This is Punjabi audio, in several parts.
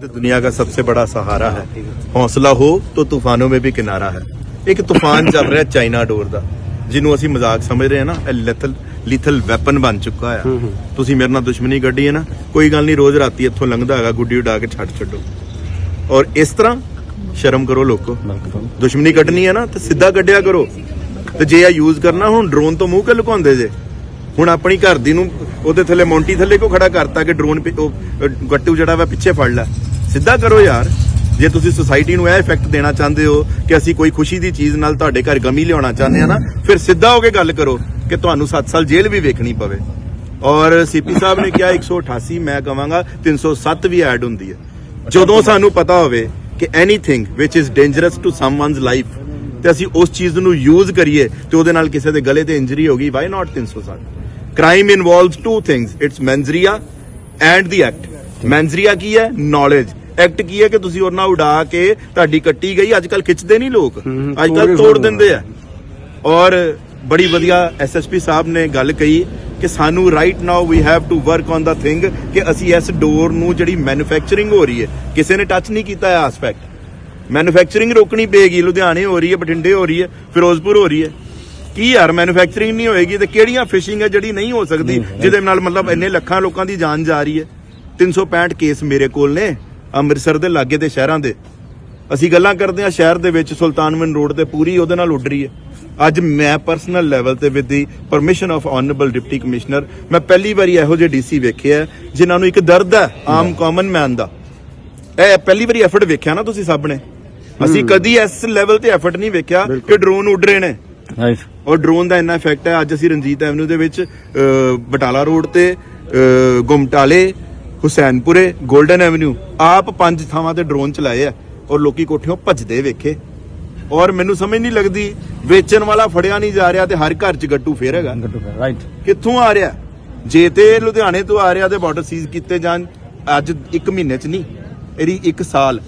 दुनिया का सबसे बड़ा सहारा है ਹੌਸਲਾ ਹੋ तो तूफानों में भी किनारा है ਇੱਕ ਤੂਫਾਨ ਚੱਲ ਰਿਹਾ ਚਾਈਨਾ ਡੋਰ ਦਾ ਜਿਹਨੂੰ ਅਸੀਂ ਮਜ਼ਾਕ ਸਮਝ ਰਹੇ ਹਾਂ ਨਾ ਇਹ ਲਿਥਲ ਲਿਥਲ ਵੈਪਨ ਬਣ ਚੁੱਕਾ ਆ ਤੁਸੀਂ ਮੇਰੇ ਨਾਲ ਦੁਸ਼ਮਣੀ ਕੱਢੀ ਹੈ ਨਾ ਕੋਈ ਗੱਲ ਨਹੀਂ ਰੋਜ਼ ਰਾਤੀ ਇੱਥੋਂ ਲੰਘਦਾ ਹੈਗਾ ਗੁੱਡੀ ਉਡਾ ਕੇ ਛੱਡ ਛੱਡੋ ਔਰ ਇਸ ਤਰ੍ਹਾਂ ਸ਼ਰਮ ਕਰੋ ਲੋਕੋ ਦੁਸ਼ਮਣੀ ਕੱਢਣੀ ਹੈ ਨਾ ਤੇ ਸਿੱਧਾ ਕੱਢਿਆ ਕਰੋ ਤੇ ਜੇ ਆ ਯੂਜ਼ ਕਰਨਾ ਹੁਣ ਡਰੋਨ ਤੋਂ ਮੂੰਹ ਕਿ ਲੁਕਾਉਂਦੇ ਜੇ ਹੁਣ ਆਪਣੀ ਘਰ ਦੀ ਨੂੰ ਉਹਦੇ ਥੱਲੇ ਮੌਂਟੀ ਥੱਲੇ ਕੋ ਖੜਾ ਕਰਤਾ ਕਿ ਡਰੋਨ ਪਿ- ਉਹ ਅ, ਗੱਟੂ ਜਿਹੜਾ ਵਾ ਪਿੱਛੇ ਫੜ ਲੈ ਸਿੱਧਾ ਕਰੋ ਯਾਰ। ਜੇ ਤੁਸੀਂ ਸੁਸਾਇਟੀ ਨੂੰ ਇਹ ਇਫੈਕਟ ਦੇਣਾ ਚਾਹੁੰਦੇ ਹੋ ਕਿ ਅਸੀਂ ਕੋਈ ਖੁਸ਼ੀ ਦੀ ਚੀਜ਼ ਨਾਲ ਤੁਹਾਡੇ ਘਰ ਗਮੀ ਲਿਆਉਣਾ ਚਾਹੁੰਦੇ ਆ ਨਾ, ਫਿਰ ਸਿੱਧਾ ਹੋ ਕੇ ਗੱਲ ਕਰੋ ਕਿ ਤੁਹਾਨੂੰ 7 ਸਾਲ ਜੇਲ੍ਹ ਵੀ ਵੇਖਣੀ ਪਵੇ। ਔਰ ਸੀਪੀ ਸਾਹਿਬ ਨੇ ਕਿਹਾ 188 ਮੈਂ ਕਵਾਂਗਾ 307 ਵੀ ਐਡ ਹੁੰਦੀ ਹੈ। ਜਦੋਂ ਸਾਨੂੰ ਪਤਾ ਹੋਵੇ ਕਿ anything which is dangerous to someone's life ਤੇ ਅਸੀਂ ਉਸ ਚੀਜ਼ ਨੂੰ ਯੂਜ਼ ਕਰੀਏ, ਤੇ ਉਹਦੇ ਨਾਲ ਕਿਸੇ ਦੇ ਗਲੇ ਤੇ ਇੰਜਰੀ ਹੋ ਗਈ why not 307 crime involves two things it's mens rea and the act mens rea ਕੀ ਹੈ? ਨੌਲੇਜ ਐਕਟ ਕੀ ਹੈ ਕਿ ਤੁਸੀਂ ਉਹਨਾਂ ਉਡਾ ਕੇ ਤੁਹਾਡੀ ਕੱਟੀ ਗਈ? ਅੱਜ ਕੱਲ ਖਿੱਚਦੇ ਨਹੀਂ ਲੋਕ। ਅੱਜ ਕੱਲ ਤੋੜ ਦਿੰਦੇ ਆ। ਔਰ ਬੜੀ ਵਧੀਆ ਐਸਐਸਪੀ ਸਾਹਿਬ ਨੇ ਗੱਲ ਕਹੀ ਕਿ ਸਾਨੂੰ right now we have to work on the thing ਕਿ ਅਸੀਂ ਇਸ ਡੋਰ ਨੂੰ ਜਿਹੜੀ ਮੈਨੂਫੈਕਚਰਿੰਗ ਹੋ ਰਹੀ ਹੈ ਕਿਸੇ ਨੇ ਟੱਚ ਨਹੀਂ ਕੀਤਾ ਇਹ ਐਸਪੈਕਟ ਮੈਨੂਫੈਕਚਰਿੰਗ ਰੋਕਣੀ ਪਏਗੀ ਲੁਧਿਆਣੇ ਹੋ ਰਹੀ ਹੈ ਬਠਿੰਡੇ ਹੋ ਰਹੀ ਹੈ ਫਿਰੋਜ਼ਪੁਰ ਹੋ ਰਹੀ ਹੈ। ਕੀ ਯਾਰ ਮੈਨੂਫੈਕਚਰਿੰਗ ਨਹੀਂ ਹੋਏਗੀ ਤੇ ਕਿਹੜੀਆਂ ਫਿਸ਼ਿੰਗ ਹੈ ਜਿਹੜੀ ਨਹੀਂ ਹੋ ਸਕਦੀ ਜਿਹਦੇ ਨਾਲ ਮਤਲਬ ਇੰਨੇ ਲੱਖਾਂ ਲੋਕਾਂ ਦੀ ਜਾਨ ਜਾ ਰਹੀ ਹੈ। 365 ਕੇਸ ਮੇਰੇ ਕੋਲ ਨੇ। ਅੰਮ੍ਰਿਤਸਰ ਦੇ ਲਾਗੇ ਦੇ ਸ਼ਹਿਰਾਂ ਦੇ। ਅਸੀਂ ਗੱਲਾਂ ਕਰਦੇ ਹਾਂ ਸ਼ਹਿਰ ਦੇ ਵਿੱਚ ਸੁਲਤਾਨਵਿੰਡ ਰੋਡ ਤੇ ਪੂਰੀ ਉਹਦੇ ਨਾਲ ਉੱਡ ਰਹੀ ਹੈ। ਅੱਜ ਮੈਂ ਪਰਸਨਲ ਲੈਵਲ ਤੇ with the permission of honourable deputy commissioner ਮੈਂ ਪਹਿਲੀ ਵਾਰੀ ਇਹੋ ਜਿਹੇ ਡੀਸੀ ਵੇਖਿਆ ਜਿਨ੍ਹਾਂ ਨੂੰ ਇੱਕ ਦਰਦ ਹੈ ਆਮ ਕਾਮਨ ਮੈਨ ਦਾ। ਇਹ ਪਹਿਲੀ ਵਾਰੀ ਐਫਰਟ ਵੇਖਿਆ ਨਾ ਤੁਸੀਂ ਸਭ ਨੇ ਅਸੀਂ ਕਦੀ ਇਸ ਲੈਵਲ ਤੇ ਐਫਰਟ ਨਹੀਂ ਵੇਖਿਆ ਕਿ ਡਰੋਨ ਉੱਡ ਰਹੇ ਨੇ। ਰਾਈਟ ਔਰ ਡਰੋਨ ਦਾ ਇੰਨਾ ਇਫੈਕਟ ਹੈ ਅੱਜ ਅਸੀਂ ਰਣਜੀਤ ਐਵਨਿਊ ਦੇ ਵਿੱਚ ਬਟਾਲਾ ਰੋਡ ਤੇ ਗੁਮਟਾਲੇ ਹੁਸੈਨਪੁਰੇ 골ਡਨ ਐਵਨਿਊ। ਆਪ ਪੰਜ ਥਾਵਾਂ ਤੇ ਡਰੋਨ ਚਲਾਏ ਆ ਔਰ ਲੋਕੀ ਕੋਠਿਓਂ ਭੱਜਦੇ ਵੇਖੇ। ਔਰ ਮੈਨੂੰ ਸਮਝ ਨਹੀਂ ਲੱਗਦੀ ਵੇਚਣ ਵਾਲਾ ਫੜਿਆ ਨਹੀਂ ਜਾ ਰਿਹਾ ਤੇ ਹਰ ਘਰ 'ਚ ਗੱਟੂ ਫੇਰ ਹੈਗਾ। ਰਾਈਟ ਕਿੱਥੋਂ ਆ ਰਿਹਾ? ਜੇ ਤੇ ਲੁਧਿਆਣੇ ਤੋਂ ਆ ਰਿਹਾ ਤੇ ਬਾਰਡਰ ਸੀਜ਼ ਕੀਤੇ ਜਾਣ ਅੱਜ 1 ਮਹੀਨੇ 'ਚ ਨਹੀਂ ਇਹਦੀ 1 ਸਾਲ।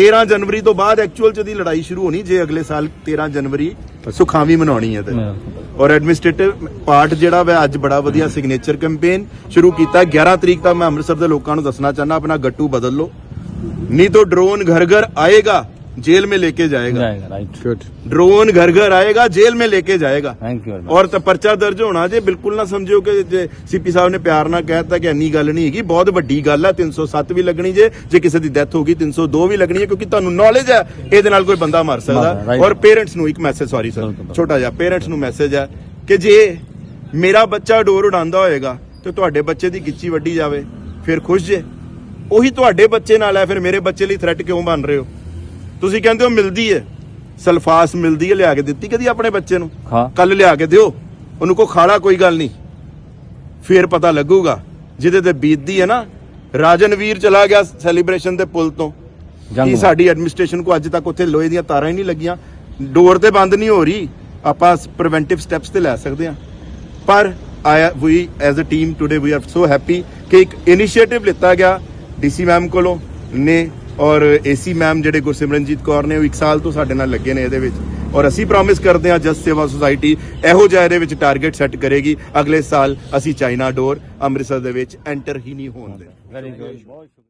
13 ਜਨਵਰੀ ਤੋਂ ਬਾਅਦ ਐਕਚੁਅਲ 'ਚ ਦੀ ਲੜਾਈ ਸ਼ੁਰੂ ਹੋਣੀ ਜੇ ਅਗਲੇ ਸਾਲ 13 ਜਨਵਰੀ ਸੁਖਾਵੀ ਮਨਾਉਣੀ ਹੈ ਤੇ। ਔਰ ਐਡਮਿਨਿਸਟ੍ਰੇਟਿਵ ਪਾਰਟ ਜਿਹੜਾ ਵਾ ਅੱਜ ਬੜਾ ਵਧੀਆ ਸਿਗਨੇਚਰ ਕੈਂਪੇਨ ਸ਼ੁਰੂ ਕੀਤਾ। 11 ਤਰੀਕ ਤੱਕ ਮੈਂ ਅੰਮ੍ਰਿਤਸਰ ਦੇ ਲੋਕਾਂ ਨੂੰ ਦੱਸਣਾ ਚਾਹਨਾ ਆਪਣਾ ਗੱਟੂ ਬਦਲ ਲਓ। ਨਹੀਂ ਤਾਂ ਡਰੋਨ ਘਰ ਘਰ ਆਏਗਾ। जेल में लेके जाएगा ਜਾਏਗਾ ਰਾਈਟ ਗੁੱਡ ड्रोन घर घर आएगा जेल में लेके जाएगा ਥੈਂਕ ਯੂ ਔਰ ਤਾਂ ਪਰਚਾ ਦਰਜ ਹੋਣਾ ਜੇ ਬਿਲਕੁਲ ਨਾ ਸਮਝਿਓ ਕਿ ਜੇ ਸੀਪੀ ਸਾਹਿਬ ਨੇ ਪਿਆਰ ਨਾਲ ਕਹਿਤਾ ਕਿ ਇੰਨੀ ਗੱਲ ਨਹੀਂ ਹੈਗੀ ਬਹੁਤ ਵੱਡੀ ਗੱਲ ਹੈ 307 ਵੀ ਲੱਗਣੀ ਜੇ ਜੇ ਕਿਸੇ ਦੀ ਡੈਥ ਹੋ ਗਈ 302 ਵੀ ਲੱਗਣੀ ਹੈ ਕਿਉਂਕਿ ਤੁਹਾਨੂੰ ਨੌਲੇਜ ਹੈ ਇਹਦੇ ਨਾਲ ਕੋਈ ਬੰਦਾ ਮਰ ਸਕਦਾ ਮਰ- right. ਔਰ ਪੇਰੈਂਟਸ ਨੂੰ ਇੱਕ ਮੈਸੇਜ ਸੌਰੀ ਸਰ ਬਿਲਕੁਲ। ਛੋਟਾ ਜਿਹਾ ਪੇਰੈਂਟਸ ਨੂੰ ਮੈਸੇਜ ਹੈ ਕਿ ਜੇ ਮੇਰਾ ਬੱਚਾ ਡੋਰ ਉਡਾਉਂਦਾ ਹੋਏਗਾ ਤੇ ਤੁਹਾਡੇ ਬੱਚੇ ਦੀ ਗਿੱਚੀ ਵੱਡੀ ਜਾਵੇ ਫਿਰ ਖੁਸ਼ ਜੇ ਉਹੀ ਤੁਹਾਡੇ ਬੱਚੇ ਨਾਲ ਹੈ ਫਿਰ ਮੇਰੇ ਬੱਚੇ ਲਈ ਥ੍ਰੈਟ ਕਿਉਂ ਬਣ ਰਹੇ ਹੋ ਤੁਸੀਂ ਕਹਿੰਦੇ ਹੋ ਮਿਲਦੀ ਹੈ ਸਲਫਾਸ ਮਿਲਦੀ ਹੈ ਲਿਆ ਕੇ ਦਿੱਤੀ ਕਦੀ ਆਪਣੇ ਬੱਚੇ ਨੂੰ? ਹਾਂ। ਕੱਲ ਲਿਆ ਕੇ ਦਿਓ। ਉਹਨੂੰ ਕੋ ਖਾਲਾ ਕੋਈ ਗੱਲ ਨਹੀਂ। ਫੇਰ ਪਤਾ ਲੱਗੂਗਾ ਜਿਹਦੇ ਤੇ ਬੀਤਦੀ ਹੈ ਨਾ ਰਾਜਨਵੀਰ ਚਲਾ ਗਿਆ ਸੈਲੀਬ੍ਰੇਸ਼ਨ ਦੇ ਪੁਲ ਤੋਂ। ਕੀ ਸਾਡੀ ਐਡਮਿਨਿਸਟ੍ਰੇਸ਼ਨ ਕੋ ਅੱਜ ਤੱਕ ਉੱਥੇ ਲੋਹੇ ਦੀਆਂ ਤਾਰਾਂ ਹੀ ਨਹੀਂ ਲੱਗੀਆਂ? ਡੋਰ ਤੇ ਬੰਦ ਨਹੀਂ ਹੋ ਰਹੀ। ਆਪਾਂ ਪ੍ਰੀਵੈਂਟਿਵ ਸਟੈਪਸ ਤੇ ਲੈ ਸਕਦੇ ਹਾਂ। ਪਰ ਆਇਆ we as a team today we are so happy ਕਿ ਇੱਕ ਇਨੀਸ਼ੀਏਟਿਵ ਲਿੱਤਾ ਗਿਆ ਡੀਸੀ ਮੈਮ ਕੋਲੋਂ ਨੇ ਔਰ ਏਸੀ ਮੈਮ ਜਿਹੜੇ ਗੁਰਸਿਮਰਨਜੀਤ ਕੌਰ ਨੇ ਉਹ ਇੱਕ ਸਾਲ ਤੋਂ ਸਾਡੇ ਨਾਲ ਲੱਗੇ ਨੇ ਇਹਦੇ ਵਿੱਚ। ਔਰ ਅਸੀਂ ਪ੍ਰੋਮਿਸ ਕਰਦੇ ਹਾਂ ਜਸ ਸੇਵਾ ਸੁਸਾਇਟੀ ਇਹੋ ਜਿਹਾ ਇਹਦੇ ਵਿੱਚ ਟਾਰਗੇਟ ਸੈੱਟ ਕਰੇਗੀ। ਅਗਲੇ ਸਾਲ ਅਸੀਂ ਚਾਈਨਾ ਡੋਰ ਅੰਮ੍ਰਿਤਸਰ ਦੇ ਵਿੱਚ ਐਂਟਰ ਹੀ ਨਹੀਂ ਹੋਣ ਦੇ ਵੈਰੀ ਗੁੱਡ